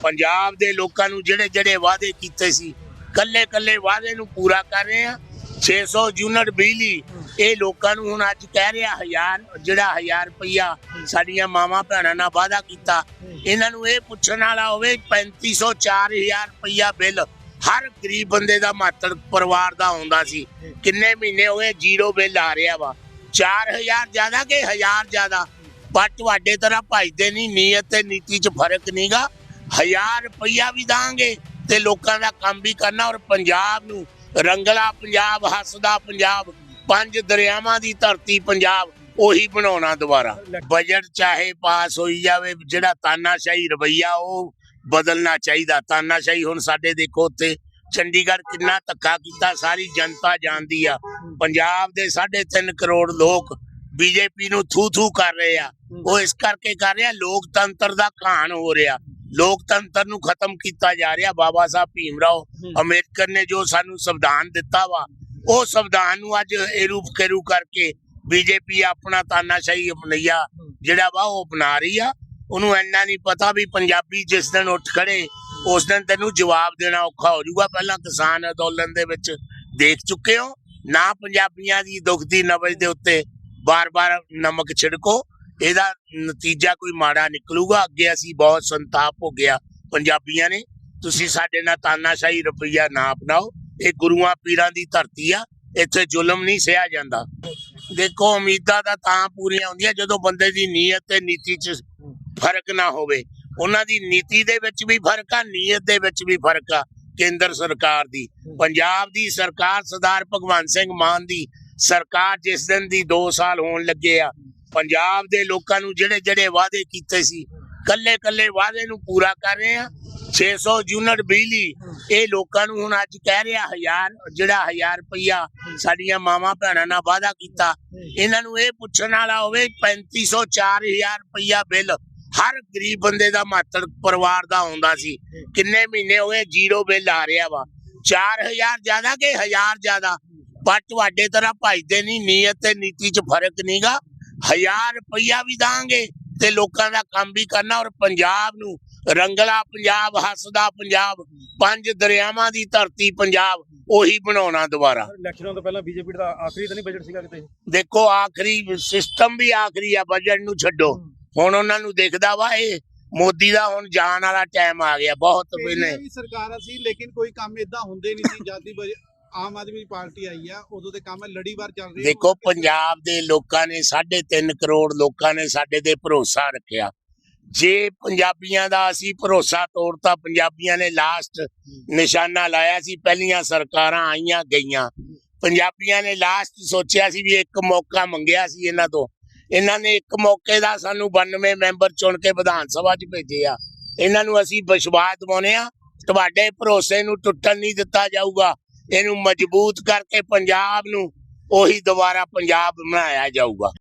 ਪੰਜਾਬ ਦੇ ਲੋਕਾਂ ਨੂੰ ਜਿਹੜੇ ਜਿਹੜੇ ਵਾਅਦੇ ਕੀਤੇ ਸੀ ਕੱਲੇ ਕੱਲੇ ਵਾਅਦੇ ਨੂੰ ਪੂਰਾ ਕਰ ਰਹੇ ਆ 600 ਯੂਨਿਟ ਬਿਜਲੀ, ਇਹ ਲੋਕਾਂ ਨੂੰ ਹੁਣ ਅੱਜ ਕਹਿ ਰਿਹਾ, ਹਜ਼ਾਰ, ਜਿਹੜਾ 1000 ਰੁਪਈਆ ਸਾਡੀਆਂ ਮਾਵਾਂ ਭੈਣਾਂ ਨਾਲ ਵਾਅਦਾ ਕੀਤਾ। ਇਹਨਾਂ ਨੂੰ ਇਹ ਪੁੱਛਣ ਵਾਲਾ ਹੋਵੇ 3500 4000 ਰੁਪਈਆ ਬਿੱਲ ਹਰ ਗਰੀਬ ਬੰਦੇ ਦਾ, ਮਾਤੜ ਪਰਿਵਾਰ ਦਾ ਆਉਂਦਾ ਸੀ। ਕਿੰਨੇ ਮਹੀਨੇ ਹੋਏ ਜ਼ੀਰੋ ਬਿੱਲ ਆ ਰਿਹਾ ਵਾ। 4000 ਜ਼ਿਆਦਾ ਕਿ 1000 ਜ਼ਿਆਦਾ? ਪਰ ਤੁਹਾਡੇ ਤਰ੍ਹਾਂ ਭਜਦੇ ਨਹੀਂ, ਨੀਅਤ ਤੇ ਨੀਤੀ 'ਚ ਫ਼ਰਕ ਨਹੀਂਗਾ 1000 ਰੁਪਇਆ ਵੀ ਦਾਂਗੇ ਤੇ ਲੋਕਾਂ ਦਾ ਕੰਮ ਵੀ ਕਰਨਾ ਔਰ ਪੰਜਾਬ ਨੂੰ ਰੰਗਲਾ ਪੰਜਾਬ, ਹੱਸਦਾ ਪੰਜਾਬ, ਪੰਜ ਦਰਿਆਵਾਂ ਦੀ ਧਰਤੀ ਪੰਜਾਬ, ਉਹੀ ਬਣਾਉਣਾ ਦੁਬਾਰਾ। ਬਜਟ ਚਾਹੇ ਪਾਸ ਹੋਈ ਜਾਵੇ, ਜਿਹੜਾ ਤਾਨਾਸ਼ਾਹੀ ਰਵਈਆ ਉਹ ਬਦਲਣਾ ਚਾਹੀਦਾ। ਤਾਨਾਸ਼ਾਹੀ ਹੁਣ ਸਾਡੇ ਦੇਖੋ ਉੱਥੇ ਚੰਡੀਗੜ੍ਹ ਕਿੰਨਾ ਧੱਕਾ ਕੀਤਾ, ਸਾਰੀ ਜਨਤਾ ਜਾਣਦੀ ਆ। ਪੰਜਾਬ ਦੇ 3.5 ਕਰੋੜ ਲੋਕ ਬੀਜੇਪੀ ਨੂੰ ਥੂ ਥੂ ਕਰ ਰਹੇ ਆ। ਉਹ ਇਸ ਕਰਕੇ ਕਰ ਰਿਹਾ, ਲੋਕਤੰਤਰ ਦਾ ਘਾਣ ਹੋ ਰਿਹਾ। ਲੋਕਤੰਤਰ ਨੂੰ ਖਤਮ ਕੀਤਾ ਜਾ ਰਿਹਾ। ਬਾਬਾ ਸਾਹਿਬ ਭੀਮ ਰਾਓ ਨੇ ਜੋ ਸਾਨੂੰ ਸੰਵਿਧਾਨ ਦਿੱਤਾ ਵਾ ਉਹ ਸੰਵਿਧਾਨ ਨੂੰ ਅੱਜ ਏਰੂ ਫਕੇਰੂ ਕਰਕੇ ਬੀਜੇਪੀ ਆਪਣਾ ਤਾਨਾਸ਼ਾਹੀ ਅਪਣਈਆ ਜਿਹੜਾ ਵਾ ਉਹ ਅਪਣਾ ਰਹੀ ਆ। ਉਹਨੂੰ ਇੰਨਾ ਨਹੀਂ ਪਤਾ ਵੀ ਪੰਜਾਬੀ ਜਿਸ ਦਿਨ ਉੱਠ ਖੜੇ ਉਸ ਦਿਨ ਤੈਨੂੰ ਜਵਾਬ ਦੇਣਾ ਔਖਾ ਹੋ ਜਾਊਗਾ। ਪਹਿਲਾਂ ਕਿਸਾਨ ਅੰਦੋਲਨ ਦੇ ਵਿੱਚ ਦੇਖ ਚੁੱਕੇ ਹੋ। ਨਾ ਪੰਜਾਬੀਆਂ ਦੀ ਦੁੱਖ ਦੀ ਨਬਜ ਦੇ ਉੱਤੇ ਬਾਰ-ਬਾਰ ਨਮਕ ਛਿੜਕੋ ਇਹਦਾ ਨਤੀਜਾ ਕੋਈ ਮਾੜਾ ਨਿਕਲੂਗਾ? ਅੱਗੇ ਅਸੀਂ ਬਹੁਤ ਸੰਤਾਪ ਹੋ ਗਿਆ ਪੰਜਾਬੀਆਂ ਨੇ। ਤੁਸੀਂ ਸਾਡੇ ਨਾਲ ਤਾਨਾਸ਼ਾਹੀ ਰੁਪਈਆ ਨਾ ਅਪਣਾਓ। ਇਹ ਗੁਰੂਆਂ ਪੀਰਾਂ ਦੀ ਧਰਤੀ ਆ। ਇੱਥੇ ਜ਼ੁਲਮ ਨਹੀਂ ਸਹਿਆ ਜਾਂਦਾ। ਦੇਖੋ, ਉਮੀਦਾਂ ਤਾਂ ਤਾਂ ਪੂਰੀਆਂ ਹੁੰਦੀਆਂ ਜਦੋਂ ਬੰਦੇ ਦੀ ਨੀਅਤ ਤੇ ਨੀਤੀ 'ਚ ਫ਼ਰਕ ਨਾ ਹੋਵੇ। ਉਹਨਾਂ ਦੀ ਨੀਤੀ ਦੇ ਵਿੱਚ ਵੀ ਫ਼ਰਕ ਆ, ਨੀਅਤ ਦੇ ਵਿੱਚ ਵੀ ਫ਼ਰਕ ਆ, ਕੇਂਦਰ ਸਰਕਾਰ ਦੀ। ਪੰਜਾਬ ਦੀ ਸਰਕਾਰ ਸਰਦਾਰ ਭਗਵੰਤ ਸਿੰਘ ਮਾਨ ਦੀ ਸਰਕਾਰ ਜਿਸ ਦਿਨ ਦੀ 2 ਸਾਲ ਹੋਣ ਲੱਗੇ ਆ ਪੰਜਾਬ ਦੇ ਲੋਕਾਂ ਨੂੰ ਜਿਹੜੇ ਜਿਹੜੇ ਵਾਅਦੇ ਕੀਤੇ ਸੀ ਕੱਲੇ ਕੱਲੇ ਵਾਅਦੇ ਨੂੰ ਪੂਰਾ ਕਰ ਰਹੇ ਆ 600 ਯੂਨਿਟ ਬਿਜਲੀ, ਇਹ ਲੋਕਾਂ ਨੂੰ ਹੁਣ ਅੱਜ ਕਹਿ ਰਿਹਾ, ਹਜ਼ਾਰ, ਜਿਹੜਾ 1000 ਰੁਪਇਆ ਸਾਡੀਆਂ ਮਾਵਾਂ ਭੈਣਾਂ ਨਾਲ ਵਾਅਦਾ ਕੀਤਾ। ਇਹਨਾਂ ਨੂੰ ਇਹ ਪੁੱਛਣ ਵਾਲਾ ਹੋਵੇ 3500 4000 ਰੁਪਇਆ ਬਿੱਲ ਹਰ ਗਰੀਬ ਬੰਦੇ ਦਾ ਮਾਤੜ ਪਰਿਵਾਰ ਦਾ ਆਉਂਦਾ ਸੀ। ਕਿੰਨੇ ਮਹੀਨੇ ਹੋਏ ਜ਼ੀਰੋ ਬਿੱਲ ਆ ਰਿਹਾ ਵਾ। 4000 ਜ਼ਿਆਦਾ ਕਿ 1000 ਜ਼ਿਆਦਾ? ਪਰ ਤੁਹਾਡੇ ਤਰ੍ਹਾਂ ਭਜਦੇ ਨਹੀਂ, ਨੀਅਤ ਤੇ ਨੀਤੀ 'ਚ ਫ਼ਰਕ ਨਹੀਂਗਾ 1000 ਰੁਪਈਆ ਵੀ ਦਾਂਗੇ ਤੇ ਲੋਕਾਂ ਦਾ ਕੰਮ ਵੀ ਕਰਨਾ ਔਰ ਪੰਜਾਬ ਨੂੰ ਰੰਗਲਾ ਪੰਜਾਬ ਹੱਸਦਾ ਪੰਜਾਬ ਪੰਜ ਦਰਿਆਵਾਂ ਦੀ ਧਰਤੀ ਪੰਜਾਬ ਉਹੀ ਬਣਾਉਣਾ ਦੁਬਾਰਾ। ਇਲੈਕਸ਼ਨਾਂ ਤੋਂ ਪਹਿਲਾਂ ਬੀਜੇਪੀ ਦਾ ਆਖਰੀ ਤਾਂ ਨਹੀਂ ਬਜਟ ਸੀਗਾ ਕਿਤੇ? ਦੇਖੋ ਆਖਰੀ ਸਿਸਟਮ ਵੀ ਆਖਰੀ ਆ ਬਜਟ ਨੂੰ ਛੱਡੋ। ਹੁਣ ਉਹਨਾਂ ਨੂੰ ਦਿਖਦਾ ਵਾ ਇਹ ਮੋਦੀ ਦਾ ਹੁਣ ਜਾਣ ਵਾਲਾ ਟਾਈਮ ਆ ਗਿਆ ਬਹੁਤ ਪਹਿਲੇ। ਸਰਕਾਰਾਂ ਸੀ ਲੇਕਿਨ ਕੋਈ ਕੰਮ ਇਦਾਂ ਹੁੰਦੇ ਨਹੀਂ ਸੀ ਬਜ- ਆਮ ਆਦਮੀ ਪਾਰਟੀ ਆਈ ਆ ਉਦੋਂ ਦੇ ਕੰਮ ਲੜੀਵਾਰ ਚੱਲ ਰਹੀ ਦੇਖੋ ਪੰਜਾਬ ਦੇ ਲੋਕਾਂ ਨੇ 3.5 ਕਰੋੜ ਲੋਕਾਂ ਨੇ ਸਾਡੇ ਤੇ ਭਰੋਸਾ ਰੱਖਿਆ। ਜੇ ਪੰਜਾਬੀਆਂ ਦਾ ਅਸੀਂ ਭਰੋਸਾ ਤੋੜਤਾ ਪੰਜਾਬੀਆਂ ਨੇ ਲਾਸਟ ਨਿਸ਼ਾਨਾ ਲਾਇਆ ਸੀ ਪਹਿਲੀਆਂ ਸਰਕਾਰਾਂ ਆਈਆਂ ਗਈਆਂ। ਪੰਜਾਬੀਆਂ ਨੇ ਲਾਸਟ ਸੋਚਿਆ ਸੀ ਵੀ ਇੱਕ ਮੌਕਾ ਮੰਗਿਆ ਸੀ ਇਹਨਾਂ ਤੋਂ। ਇਹਨਾਂ ਨੇ ਇੱਕ ਮੌਕੇ ਦਾ ਸਾਨੂੰ 92 ਮੈਂਬਰ ਚੁਣ ਕੇ ਵਿਧਾਨ ਸਭਾ 'ਚ ਭੇਜੇ ਆ। ਇਹਨਾਂ ਨੂੰ ਅਸੀਂ ਵਿਸ਼ਵਾਸ ਦਿਵਾਉਂਦੇ ਆ ਤੁਹਾਡੇ ਭਰੋਸੇ ਨੂੰ ਟੁੱਟਣ ਨਹੀਂ ਦਿੱਤਾ ਜਾਊਗਾ। ਇਹਨੂੰ ਮਜ਼ਬੂਤ ਕਰਕੇ ਪੰਜਾਬ ਨੂੰ ਉਹੀ ਦੁਬਾਰਾ ਪੰਜਾਬ ਬਣਾਇਆ ਜਾਊਗਾ।